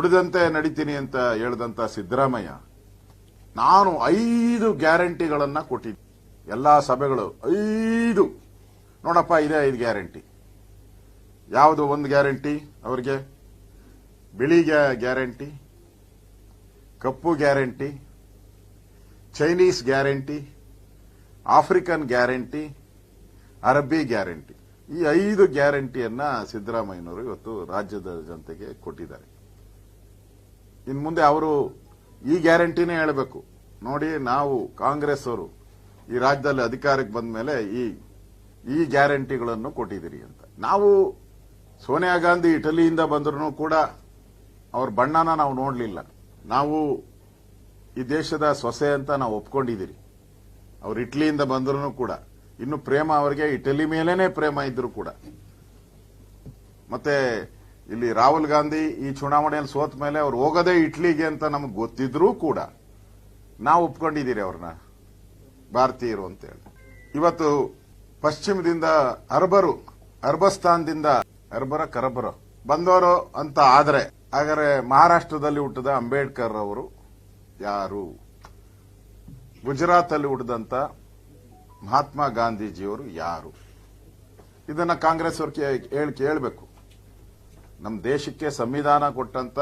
ನುಡಿದಂತೆ ನಡೀತೀನಿ ಅಂತ ಹೇಳಿದಂತ ಸಿದ್ದರಾಮಯ್ಯ, ನಾನು ಐದು ಗ್ಯಾರಂಟಿಗಳನ್ನ ಕೊಟ್ಟಿದ್ದೆ. ಎಲ್ಲಾ ಸಭೆಗಳು ಐದು. ನೋಡಪ್ಪ, ಇದೆ ಐದು ಗ್ಯಾರಂಟಿ. ಯಾವುದು ಒಂದು ಗ್ಯಾರಂಟಿ ಅವರಿಗೆ? ಬಿಳಿ ಗ್ಯಾರಂಟಿ, ಕಪ್ಪು guarantee, Chinese guarantee, African guarantee, ಅರಬ್ಬಿ ಗ್ಯಾರಂಟಿ. ಈ ಐದು ಗ್ಯಾರಂಟಿಯನ್ನ ಸಿದ್ದರಾಮಯ್ಯನವರು ಇವತ್ತು ರಾಜ್ಯದ ಜನತೆಗೆ ಕೊಟ್ಟಿದ್ದಾರೆ. ಇನ್ನು ಮುಂದೆ ಅವರು ಈ ಗ್ಯಾರಂಟಿನೇ ಹೇಳಬೇಕು. ನೋಡಿ, ನಾವು ಕಾಂಗ್ರೆಸ್ ಅವರು ಈ ರಾಜ್ಯದಲ್ಲಿ ಅಧಿಕಾರಕ್ಕೆ ಬಂದ ಮೇಲೆ ಈ ಈ ಗ್ಯಾರಂಟಿಗಳನ್ನು ಕೊಟ್ಟಿದ್ದೀರಿ ಅಂತ. ನಾವು ಸೋನಿಯಾ ಗಾಂಧಿ ಇಟಲಿಯಿಂದ ಬಂದ್ರೂ ಕೂಡ ಅವ್ರ ಬಣ್ಣನ ನಾವು ನೋಡಲಿಲ್ಲ. ನಾವು ಈ ದೇಶದ ಸೊಸೆ ಅಂತ ನಾವು ಒಪ್ಕೊಂಡಿದ್ದೀರಿ. ಅವ್ರು ಇಟ್ಲಿಯಿಂದ ಬಂದರೂ ಕೂಡ, ಇನ್ನು ಪ್ರೇಮ ಅವರಿಗೆ ಇಟಲಿ ಮೇಲೇನೆ ಪ್ರೇಮ ಇದ್ರು ಕೂಡ. ಮತ್ತೆ ಇಲ್ಲಿ ರಾಹುಲ್ ಗಾಂಧಿ ಈ ಚುನಾವಣೆಯಲ್ಲಿ ಸೋತ ಮೇಲೆ ಅವ್ರು ಹೋಗೋದೇ ಇಟ್ಲಿಗೆ ಅಂತ ನಮ್ಗೆ ಗೊತ್ತಿದ್ರೂ ಕೂಡ ನಾವು ಒಪ್ಕೊಂಡಿದ್ದೀರಿ ಅವ್ರನ್ನ ಭಾರತೀಯರು ಅಂತ ಹೇಳಿ ಇವತ್ತು ಪಶ್ಚಿಮದಿಂದ ಅರ್ಬರು, ಅರ್ಬಸ್ತಾನ್ದಿಂದ ಅರ್ಬರ ಕರಬರ ಬಂದವರು ಅಂತ ಆದ್ರೆ, ಹಾಗಾದ್ರೆ ಮಹಾರಾಷ್ಟ್ರದಲ್ಲಿ ಹುಟ್ಟಿದ ಅಂಬೇಡ್ಕರ್ ಅವರು ಯಾರು? ಗುಜರಾತ್ ಅಲ್ಲಿ ಹುಟ್ಟಿದಂತ ಮಹಾತ್ಮ ಗಾಂಧೀಜಿಯವರು ಯಾರು? ಇದನ್ನ ಕಾಂಗ್ರೆಸ್ ಅವ್ರಿಗೆ ಹೇಳಿ ಕೇಳಬೇಕು. ನಮ್ಮ ದೇಶಕ್ಕೆ ಸಂವಿಧಾನ ಕೊಟ್ಟಂತ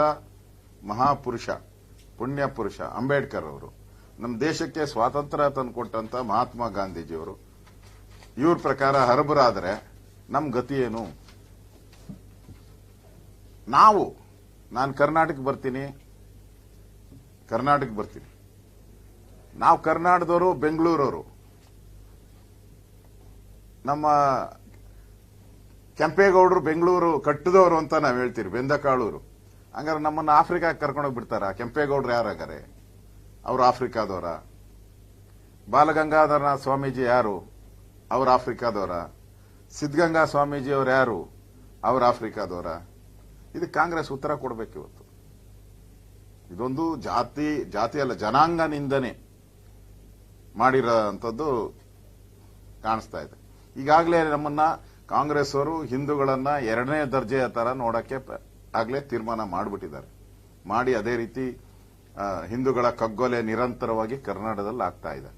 ಮಹಾಪುರುಷ, ಪುಣ್ಯ ಪುರುಷ ಅಂಬೇಡ್ಕರ್ ಅವರು ನಮ್ಮ ದೇಶಕ್ಕೆ ಸ್ವಾತಂತ್ರ್ಯ ತಂದು ಕೊಟ್ಟಂತ ಮಹಾತ್ಮ ಗಾಂಧೀಜಿಯವರು, ಇವ್ರ ಪ್ರಕಾರ ಹರಬರಾದ್ರೆ ನಮ್ಮ ಗತಿ ಏನು? ನಾವು, ನಾನು ಕರ್ನಾಟಕ ಬರ್ತೀನಿ. ಕರ್ನಾಟಕ ಬರ್ತೀನಿ. ನಾವು ಕರ್ನಾಟಕದವರು, ಬೆಂಗಳೂರವರು. ನಮ್ಮ ಕೆಂಪೇಗೌಡರು ಬೆಂಗಳೂರು ಕಟ್ಟಿದವರು ಅಂತ ನಾವು ಹೇಳ್ತೀವಿ, ಬೆಂದಕಾಳೂರು. ಹಂಗಾರೆ ನಮ್ಮನ್ನ ಆಫ್ರಿಕಾಗೆ ಕರ್ಕೊಂಡೋಗಿ ಬಿಡ್ತಾರ ಕೆಂಪೇಗೌಡರು ಯಾರಾಗಾರೆ? ಅವರು ಆಫ್ರಿಕಾದವರ? ಬಾಲಗಂಗಾಧರನಾಥ ಸ್ವಾಮೀಜಿ ಯಾರು? ಅವರು ಆಫ್ರಿಕಾದವರ? ಸಿದ್ಧಗಂಗಾ ಸ್ವಾಮೀಜಿ ಅವರು ಯಾರು? ಅವರು ಆಫ್ರಿಕಾದವರ? ಇದು ಕಾಂಗ್ರೆಸ್ ಉತ್ತರ ಕೊಡಬೇಕು ಇವತ್ತು. ಇದೊಂದು ಜಾತಿ ಜಾತಿ ಅಲ್ಲ, ಜನಾಂಗ ನಿಂದನೆ ಮಾಡಿರೋಂಥದ್ದು ಕಾಣಿಸ್ತಾ ಇದೆ. ಈಗಾಗಲೇ ನಮ್ಮನ್ನ ಕಾಂಗ್ರೆಸ್ ಅವರು ಹಿಂದೂಗಳನ್ನ ಎರಡನೇ ದರ್ಜೆಯ ತರ ನೋಡಕ್ಕೆ ಆಗ್ಲೇ ತೀರ್ಮಾನ ಮಾಡಿಬಿಟ್ಟಿದ್ದಾರೆ. ಮಾಡಿ ಅದೇ ರೀತಿ ಹಿಂದೂಗಳ ಕಗ್ಗೊಲೆ ನಿರಂತರವಾಗಿ ಕರ್ನಾಟಕದಲ್ಲಿ ಆಗ್ತಾ ಇದೆ.